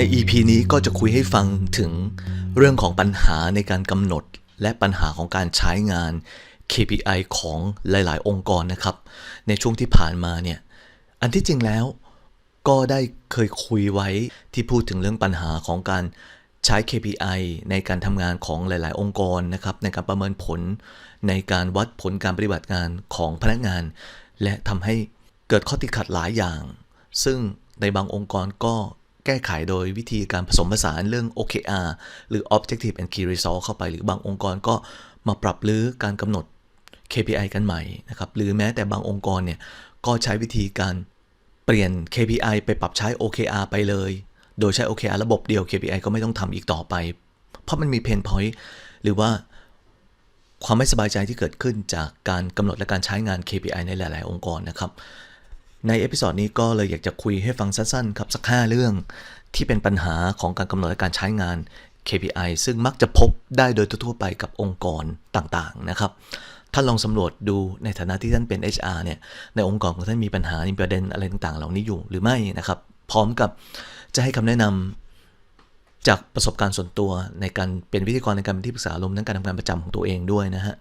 ใน EP นี้ก็จะคุยให้ฟังถึงเรื่องของปัญหาในการกำหนด และปัญหาของการใช้งาน KPI ของหลาย ๆ องค์กรนะครับ ในช่วงที่ผ่านมาเนี่ย อันที่จริงแล้วก็ได้เคยคุยไว้ที่พูดถึงเรื่องปัญหาของการใช้ KPI ในการทำงานของหลาย ๆ องค์กรนะครับ ในการประเมินผล ในการวัดผลการปฏิบัติงานของพนักงาน และทำให้เกิดข้อติดขัดหลายอย่าง ซึ่งในบางองค์กรก็ แก้ไขโดยวิธีการผสมผสานเรื่อง OKR หรือ Objective and Key Result เข้าไป หรือบางองค์กรก็มาปรับรื้อการกำหนด KPI กันใหม่นะครับหรือแม้แต่บางองค์กรเนี่ยก็ใช้วิธีการเปลี่ยน KPI ไปปรับใช้ OKR ไปเลย โดยใช้ OKR ระบบเดียว KPI ก็ไม่ต้องทำอีกต่อไป เพราะมันมีเพนพอยต์หรือว่าความไม่สบายใจที่เกิดขึ้นจากการกำหนดและการใช้งาน KPI ในหลาย ๆ องค์กรนะครับ ในเอพิ o d ดนี้ก็เลยอยากจะคุยให้ฟังสั้นๆครับสัก 5 เรื่อง ที่เป็นปัญหาของการกำหนดและการใช้งาน KPI ซึ่งมักจะพบได้โดยทั่วไปกับองค์กรต่างๆนะครับท่านลองสำรวจดูในฐานะที่ท่านเป็น HR เนี่ยในองค์กรของท่านมีปัญหามีประเด็นอะไรต่างๆ เหล่านี้อยู่หรือไม่นะครับ พร้อมกับจะให้คำแนะนำจากประสบการณ์ส่วนตัวในการเป็นวิทยากรในการเป็นที่ปรึกษารวมทั้งการทำงานประจำของตัวเองด้วยนะฮะ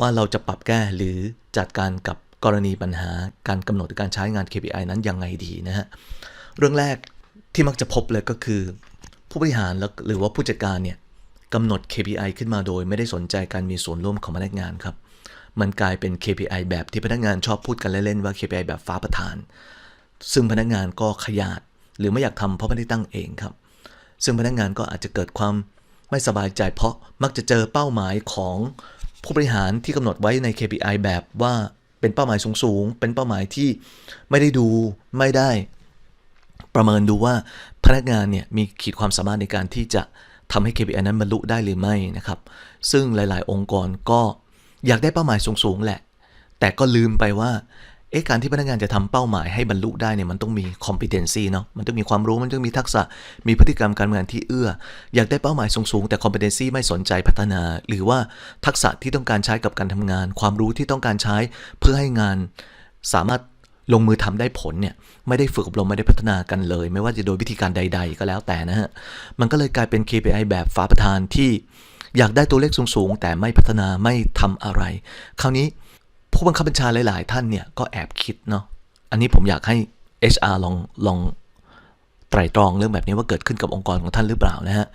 ว่าเราจะปรับแก้หรือจัดการกับ กรณีปัญหาการกำหนดการใช้งาน KPI นั้นยังไงดีนะฮะ เรื่องแรกที่มักจะพบเลยก็คือ ผู้บริหารหรือว่าผู้จัดการเนี่ยกำหนด KPI ขึ้นมาโดย ไม่ได้สนใจการมีส่วนร่วมของพนักงานครับ มันกลายเป็น KPI แบบที่พนักงานชอบพูดกันเล่นๆว่า KPI แบบฟ้าประทาน ซึ่งพนักงานก็ขยาด หรือไม่อยากทำเพราะไม่ได้ตั้งเองครับ ซึ่งพนักงานก็อาจจะเกิดความไม่สบายใจเพราะมักจะเจอเป้าหมายของผู้บริหารที่กำหนดไว้ใน KPI แบบว่า เป็นเป้าหมายสูง ๆ เป็นเป้าหมายที่ไม่ได้ดูไม่ได้ ประเมินดูว่าพนักงานเนี่ยมีขีดความสามารถในการที่จะทำให้ KPI นั้นบรรลุได้หรือไม่นะครับ ซึ่งหลาย ๆ องค์กรก็อยากได้เป้าหมายสูง ๆ แหละ แต่ก็ลืมไปว่า เอ๊ะการที่พนักงานจะทำเป้าหมายให้บรรลุได้เนี่ยมันต้องมี competency เนาะมันต้องมีความรู้มันต้องมีทักษะ มีพฤติกรรมการงานที่เอื้อ อยากได้เป้าหมายสูงๆแต่ competency ไม่สนใจพัฒนา หรือว่าทักษะที่ต้องการใช้กับการทำงาน ความรู้ที่ต้องการใช้เพื่อให้งานสามารถลงมือทำได้ผลเนี่ยไม่ได้ฝึกอบรมไม่ได้พัฒนากันเลย ไม่ว่าจะโดยวิธีการใด ๆ ก็แล้วแต่นะฮะมันก็เลยกลายเป็น KPI แบบฟ้าประทานที่อยากได้ตัวเลขสูงๆ แต่ไม่พัฒนาไม่ทำอะไร คราวนี้ ผู้บังคับบัญชาหลาย ๆ ท่านเนี่ยก็แอบคิดเนาะอันนี้ผมอยากให้ HR ลองลองไตรตรองเรื่องแบบนี้ว่าเกิดขึ้นกับองค์กรของท่านหรือเปล่านะฮะ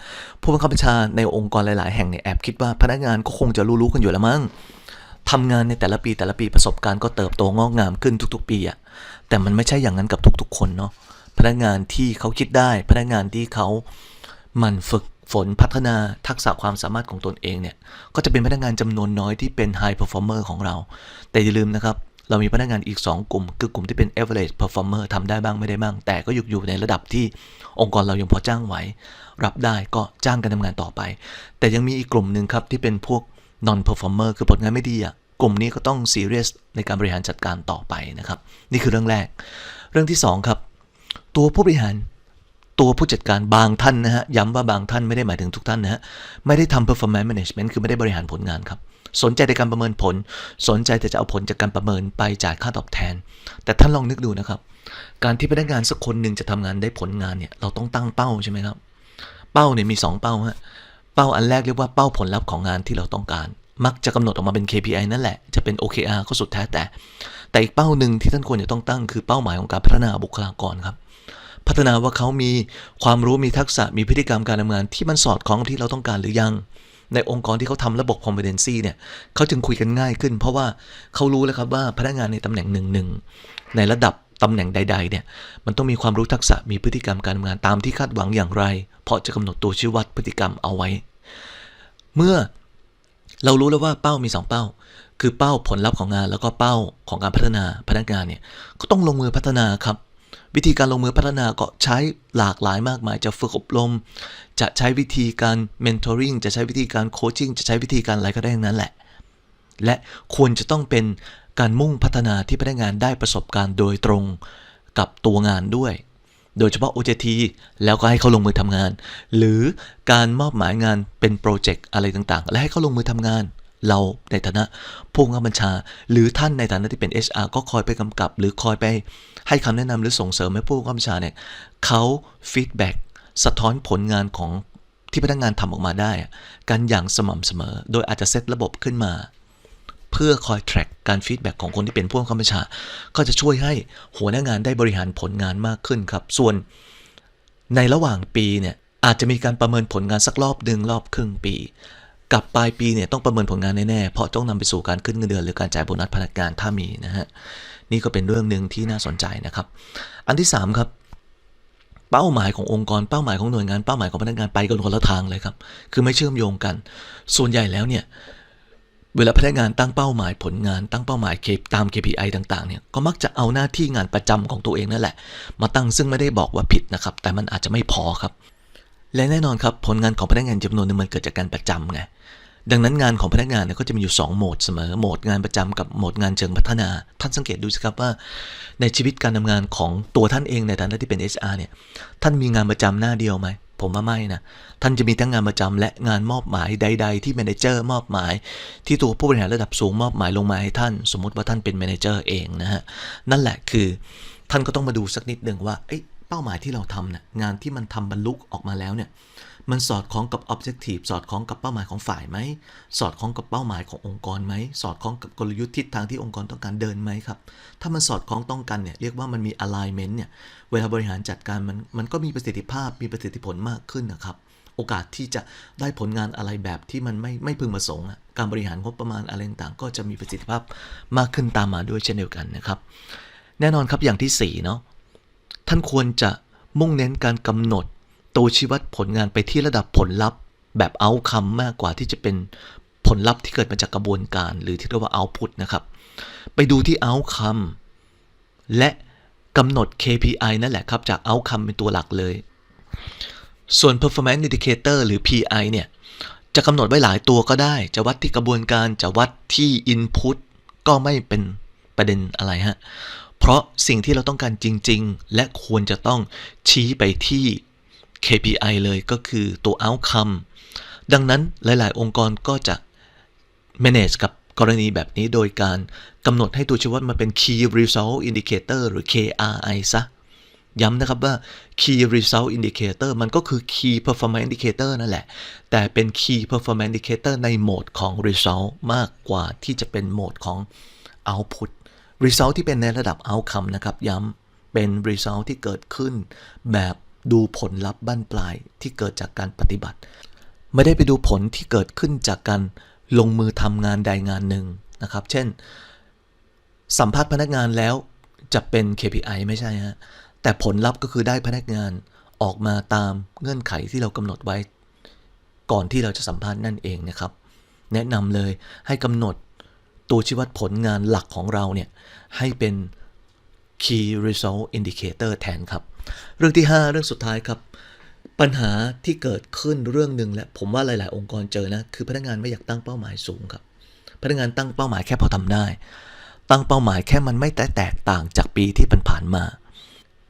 ผู้บังคับบัญชาในองค์กรหลาย ๆ แห่งเนี่ยแอบคิดว่าพนักงานก็คงจะรู้ๆกันอยู่แล้วมั้งทำงานในแต่ละปีแต่ละปีประสบการณ์ก็เติบโตงอกงามขึ้นทุก ๆ ปีอะแต่มันไม่ใช่อย่างนั้นกับทุก ๆ คนเนาะพนักงานที่เขาคิดได้ พนักงานที่เขามันฝึก ฝนพัฒนาทักษะความสามารถของตนเองเนี่ย ก็จะเป็นพนักงานจำนวนน้อยที่เป็น high performer ของเรา แต่อย่าลืมนะครับ เรามีพนักงานอีก 2 กลุ่ม คือกลุ่มที่เป็น average performer ทำได้บ้างไม่ได้บ้าง แต่ก็อยู่อยู่ในระดับที่องค์กรเรายังพอจ้างไหว รับได้ก็จ้างกันทำงานต่อไป แต่ยังมีอีกกลุ่มหนึ่งครับที่เป็นพวก non performer คือผลงานไม่ดีอะกลุ่มนี้ก็ต้อง serious ในการบริหารจัดการต่อไปนะครับ นี่คือเรื่องแรก เรื่องที่2ครับ ตัวผู้บริหาร ตัวผู้จัดการบางท่านนะฮะย้ำว่าบางท่านไม่ได้หมายถึงทุกท่านนะฮะไม่ได้ทำ performance management คือไม่ได้บริหารผลงานครับ สนใจในการประเมินผล สนใจแต่จะเอาผลจากการประเมินไปจ่ายค่าตอบแทน แต่ท่านลองนึกดูนะครับ การที่พนักงานสักคนหนึ่งจะทำงานได้ผลงานเนี่ยเราต้องตั้งเป้าใช่ไหมครับ เป้าเนี่ยมี 2 เป้าฮะเป้าอันแรกเรียกว่าเป้าผลลัพธ์ของงานที่เราต้องการ มักจะกำหนดออกมาเป็น KPI นั่นแหละจะเป็น OKR ก็สุดแท้แต่ แต่อีกเป้าหนึ่งที่ท่านควรจะต้องตั้งคือเป้าหมายของการพัฒนาบุคลากรครับ พัฒนาว่าเขามีความรู้มีทักษะมีพฤติกรรมการทำงาน ที่มันสอดคล้องกับที่เราต้องการหรือยัง ในองค์กรที่เขาทำระบบ competency เนี่ยเขาจึงคุยกันง่ายขึ้น เพราะว่าเขารู้แล้วครับว่าพนักงานในตำแหน่งหนึ่งหนึ่งในระดับตำแหน่งใดๆเนี่ยมันต้องมีความรู้ทักษะมีพฤติกรรมการทำงานตามที่คาดหวังอย่างไร เพราะจะกำหนดตัวชี้วัดพฤติกรรมเอาไว้ เมื่อเรารู้แล้วว่าเป้ามี 2 เป้า คือเป้าผลลัพธ์ของงานแล้วก็เป้าของการพัฒนาพนักงานเนี่ยก็ต้องลงมือพัฒนาครับ วิธีการลงมือพัฒนาก็ใช้หลากหลายมากมาย จะฝึกอบรม จะใช้วิธีการ mentoring จะใช้วิธีการโคชชิ่งจะใช้วิธีการอะไรก็ได้ทั้งนั้นแหละ และควรจะต้องเป็นการมุ่งพัฒนาที่พนักงานได้ประสบการณ์โดยตรงกับตัวงานด้วย โดยเฉพาะ OJT แล้วก็ให้เขาลงมือทำงาน หรือการมอบหมายงานเป็นโปรเจกต์อะไรต่างๆ และให้เขาลงมือทำงาน เราในฐานะผู้บังคับบัญชา หรือท่านในฐานะที่เป็น HR ก็คอยไปกำกับ หรือคอยไปให้คำแนะนำหรือส่งเสริมให้ผู้บังคับบัญชาเนี่ยเขาฟีดแบ็กสะท้อนผลงานของที่พนักงานทำออกมาได้ กันอย่างสม่ำเสมอ โดยอาจจะเซตระบบขึ้นมา เพื่อคอย track การฟีดแบ็กของคนที่เป็นผู้บังคับบัญชา ก็จะช่วยให้หัวหน้างานได้บริหารผลงานมากขึ้นครับ ส่วนในระหว่างปีเนี่ยอาจจะมีการประเมินผลงานสักรอบหนึ่งรอบครึ่งปี กับปลายปีเนี่ยต้องประเมินผลงานแน่ๆ เพราะต้องนำไปสู่การขึ้นเงินเดือนหรือการจ่ายโบนัสพนักงานถ้ามีนะฮะ นี่ก็เป็นเรื่องหนึ่งที่น่าสนใจนะครับ อันที่ 3 ครับ เป้าหมายขององค์กร เป้าหมายของหน่วยงาน เป้าหมายของพนักงานไปกันคนละทางเลยครับ คือไม่เชื่อมโยงกัน ส่วนใหญ่แล้วเนี่ย เวลาพนักงานตั้งเป้าหมายผลงาน ตั้งเป้าหมายเคตาม KPI ต่างๆ เนี่ย ก็มักจะเอาหน้าที่งานประจำของตัวเองนั่นแหละ มาตั้งซึ่งไม่ได้บอกว่าผิดนะครับ แต่มันอาจจะไม่พอครับ และแน่นอนครับผลงานของพนักงานจำนวนหนึงมันเกิดจากการประจำไงดังนั้นงานของพนักงานเนี่ยก็จะมีอยู่ 2 โหมดเสมอโหมดงานประจำกับโหมดงานเชิงพัฒนา ท่านสังเกตดูสิครับว่า ในชีวิตการทำงานของตัวท่านเองในฐานะที่เป็น HR เนี่ยท่านมีงานประจำหน้าเดียวไหมผมว่าไม่นะ ท่านจะมีทั้งงานประจำและงานมอบหมายใด ๆ ที่แมเนเจอร์มอบหมาย ที่ตัวผู้บริหารระดับสูงมอบหมายลงมาให้ท่าน สมมุติว่าท่านเป็นแมเนเจอร์เองนะฮะนั่นแหละคือ ท่านก็ต้องมาดูสักนิดหนึ่งว่า เป้าหมายที่เราทำเนี่ยงานที่มันทำบรรลุออกมาแล้วเนี่ยมันสอดคล้องกับ Objective สอดคล้องกับเป้าหมายของฝ่ายไหม สอดคล้องกับเป้าหมายขององค์กรไหม สอดคล้องกับกลยุทธ์ทิศทางที่องค์กรต้องการเดินไหมครับ ถ้ามันสอดคล้องต้องกันเนี่ยเรียกว่ามันมี alignment เนี่ย เวลาบริหารจัดการมันมันก็มีประสิทธิภาพ มีประสิทธิผลมากขึ้นนะครับ โอกาสที่จะได้ผลงานอะไรแบบที่มันไม่ไม่พึงประสงค์การบริหารงบประมาณอะไรต่างก็จะมีประสิทธิภาพมากขึ้นตามมาด้วยเช่นเดียวกันนะครับ แน่นอนครับอย่างที่สี่เนาะ ท่านควรจะมุ่งเน้นการกำหนด ตัวชี้วัดผลงานไปที่ระดับผลลัพธ์ แบบเอาคำมากกว่าที่จะเป็นผลลัพธ์ที่เกิดมาจากกระบวนการ หรือที่เรียกว่าเอาพุตนะครับ ไปดูที่เอาคำและกำหนด KPI นั่นแหละครับ จากเอาคำเป็นตัวหลักเลย ส่วน performance indicator หรือ PI เนี่ยจะกำหนดไว้หลายตัวก็ได้ จะวัดที่กระบวนการ จะวัดที่ input ก็ไม่เป็นประเด็นอะไรฮะ เพราะสิ่งที่เราต้องการจริง ๆ และควรจะต้องชี้ไปที่ KPI เลยก็คือตัว outcome ดังนั้นหลาย ๆ องค์กรก็จะ manage กับกรณีแบบนี้โดยการกำหนดให้ตัวชี้วัดมาเป็น key result indicator หรือ KRI ซะ ย้ำนะครับว่า key result indicator มันก็คือ key performance indicator นั่นแหละ แต่เป็น key performance indicator ในโหมดของ result มากกว่าที่จะเป็นโหมดของ output result ที่เป็นในระดับ outcome นะครับย้ำเป็น result ที่เกิดขึ้น แบบดูผลลัพธ์บั้นปลายที่เกิดจากการปฏิบัติ ไม่ได้ไปดูผลที่เกิดขึ้นจากการลงมือทำงานใดงานหนึ่งนะครับ เช่น สัมภาษณ์พนักงานแล้วจะเป็น KPI ไม่ใช่ฮะแต่ผลลัพธ์ก็คือได้พนักงานออกมาตามเงื่อนไขที่เรากำหนดไว้ ก่อนที่เราจะสัมภาษณ์นั่นเองนะครับ แนะนำเลยให้กำหนด ตัวชี้วัดผลงานหลักของเราเนี่ยให้เป็น Key Result Indicator แทนครับ เรื่องที่ 5 เรื่องสุดท้ายครับ ปัญหาที่เกิดขึ้นเรื่องหนึ่งและผมว่าหลาย ๆ องค์กรเจอนะ คือพนักงานไม่อยากตั้งเป้าหมายสูงครับ พนักงานตั้งเป้าหมายแค่พอทำได้ ตั้งเป้าหมายแค่มันไม่แตกต่างจากปีที่ผ่านมา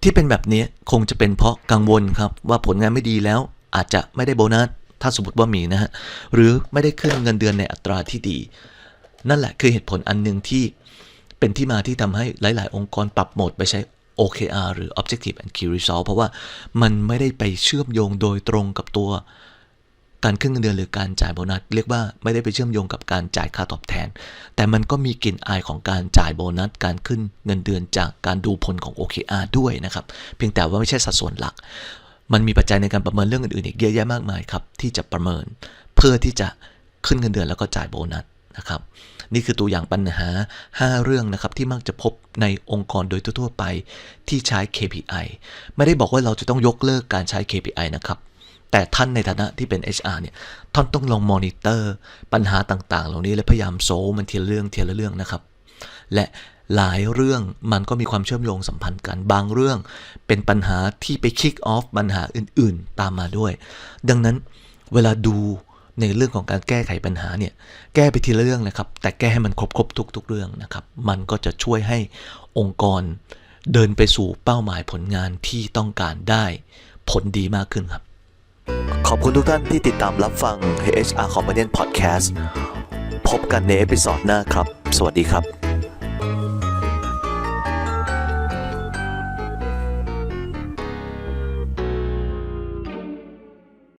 ที่เป็นแบบนี้คงจะเป็นเพราะกังวลครับว่าผลงานไม่ดีแล้ว อาจจะไม่ได้โบนัสถ้าสมมติว่ามีนะฮะหรือไม่ได้ขึ้นเงินเดือนในอัตราที่ดี นั่นแหละคือเหตุผลอันหนึ่งที่เป็นที่มาที่ทำให้หลาย ๆ องค์กรปรับโหมดไปใช้ OKR หรือ Objective and Key Result เพราะว่ามันไม่ได้ไปเชื่อมโยงโดยตรงกับตัว การขึ้นเงินเดือนหรือการจ่ายโบนัส เรียกว่าไม่ได้ไปเชื่อมโยงกับการจ่ายค่าตอบแทน แต่มันก็มีกลิ่นอายของการจ่ายโบนัส การขึ้นเงินเดือนจากการดูผลของ OKR ด้วยนะครับ เพียงแต่ว่าไม่ใช่สัดส่วนหลัก มันมีปัจจัยในการประเมินเรื่องอื่นๆอีกเยอะแยะมากมายครับที่จะประเมิน เพื่อที่จะขึ้นเงินเดือนแล้วก็จ่ายโบนัสนะครับ นี่คือตัวอย่างปัญหา 5 เรื่องนะครับที่มักจะพบในองค์กรโดยทั่วไปที่ใช้ KPI ไม่ได้บอกว่าเราจะต้องยกเลิกการใช้ KPI นะครับแต่ท่านในฐานะที่เป็น HR เนี่ย ท่านต้องลองมอนิเตอร์ปัญหาต่างๆ เหล่านี้และพยายามโซลมันทีละเรื่องทีละเรื่องนะครับ และหลายเรื่องมันก็มีความเชื่อมโยงสัมพันธ์กัน บางเรื่องเป็นปัญหาที่ไปคิกออฟปัญหาอื่นๆ ตามมาด้วย ดังนั้นเวลาดู ในเรื่องของการแก้ไขปัญหาเนี่ยแก้ไปทีละเรื่องนะครับ แต่แก้ให้มันครบครบทุก ๆ เรื่องนะครับ มันก็จะช่วยให้องค์กรเดินไปสู่เป้าหมายผลงานที่ต้องการได้ผลดีมากขึ้นครับ ขอบคุณทุกท่านที่ติดตามรับฟัง HR Companion Podcast พบกันในเอพิซอดหน้าครับ สวัสดีครับ